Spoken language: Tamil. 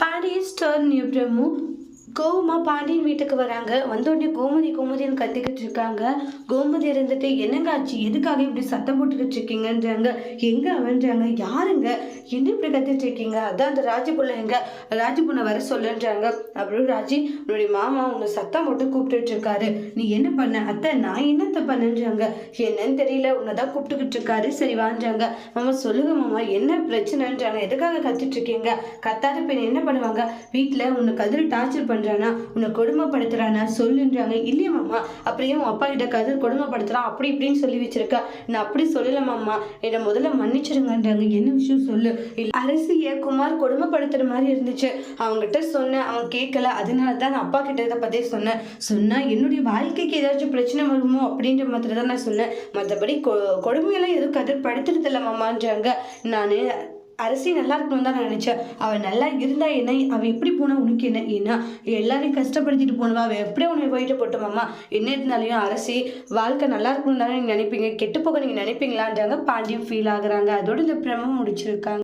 Paddy's turned near Brahmu கோமா பாண்டியன் வீட்டுக்கு வராங்க. வந்தோடனே கோமதி கோமதின்னு கத்திக்கிட்டு இருக்காங்க. கோமதி இருந்துட்டு என்னங்க ஆச்சு? எதுக்காக இப்படி சத்தம் போட்டுக்கிட்டு இருக்கீங்கன்றாங்க. எங்க அவன்றாங்க? யாருங்க? என்ன இப்படி கத்திட்டு இருக்கீங்க? அதான் அந்த ராஜி புள்ள எங்க? ராஜி பொண்ணை வர சொல்லுன்றாங்க. அப்புறம் ராஜி உன்னுடைய மாமா உன்னை சத்தம் போட்டு கூப்பிட்டுட்டு இருக்காரு. நீ என்ன பண்ண? அத்தை நான் என்னத்த பண்ணுன்றாங்க? என்னன்னு தெரியல. உன்னை தான் கூப்பிட்டுக்கிட்டு இருக்காரு. சரி வான்றாங்க. மாமா சொல்லுங்க மாமா. என்ன பிரச்சனைன்றாங்க? எதுக்காக கத்திட்டு இருக்கீங்க? கத்தாத பெண் என்ன பண்ணுவாங்க? வீட்டில் உன்னை கதிர் டார்ச்சர் பண்ணுறானா உன்னை கொடுமைப்படுத்துறானா? சொல்லுன்றாங்க இல்லையா மாமா. அப்படியே உன் அப்பா கிட்ட கதிர் கொடுமைப்படுத்துறான். அப்படி இப்படின்னு சொல்லி வச்சிருக்க. நான் அப்படி சொல்லல மாமா. என்னை முதல்ல மன்னிச்சிடுங்கன்றாங்க என்ன விஷயம் சொல்லு? அரசு குமார் கொடுமைப்படுத்துற மாதிரி இருந்துச்சு. அவங்ககிட்ட சொன்னேன். அவன் கேட்கல. அதனால தான் நான் அப்பா கிட்ட இதை பற்றி சொன்னேன். சொன்னா என்னுடைய வாழ்க்கைக்கு ஏதாச்சும் பிரச்சனை வருமோ? அப்படின்ற மாதிரி தான் நான் சொன்னேன். மற்றபடி கொ கொடுமையெல்லாம் எதுவும் கதிர் படுத்துறது இல்லை மாமான்றாங்க. நான் அரசி நல்லா இருக்கணும்னு தான் நான் நினச்சேன். அவள் நல்லா இருந்தா என்ன அவள் எப்படி போனா உனக்கு என்ன? ஏன்னா எல்லாரையும் கஷ்டப்படுத்திட்டு போனவா அவள் எப்படியே உன்னை போயிட்டு போட்டோமாம்மா என்ன இருந்தாலையும் அரசி வாழ்க்கை நல்லா இருக்கணும்னு தானே நீங்கள் நினைப்பீங்க? கெட்டு போக நீங்கள் நினைப்பீங்களான்றாங்க. பாண்டியம் ஃபீல் ஆகுறாங்க. அதோட இந்த பிரமம் முடிச்சிருக்காங்க.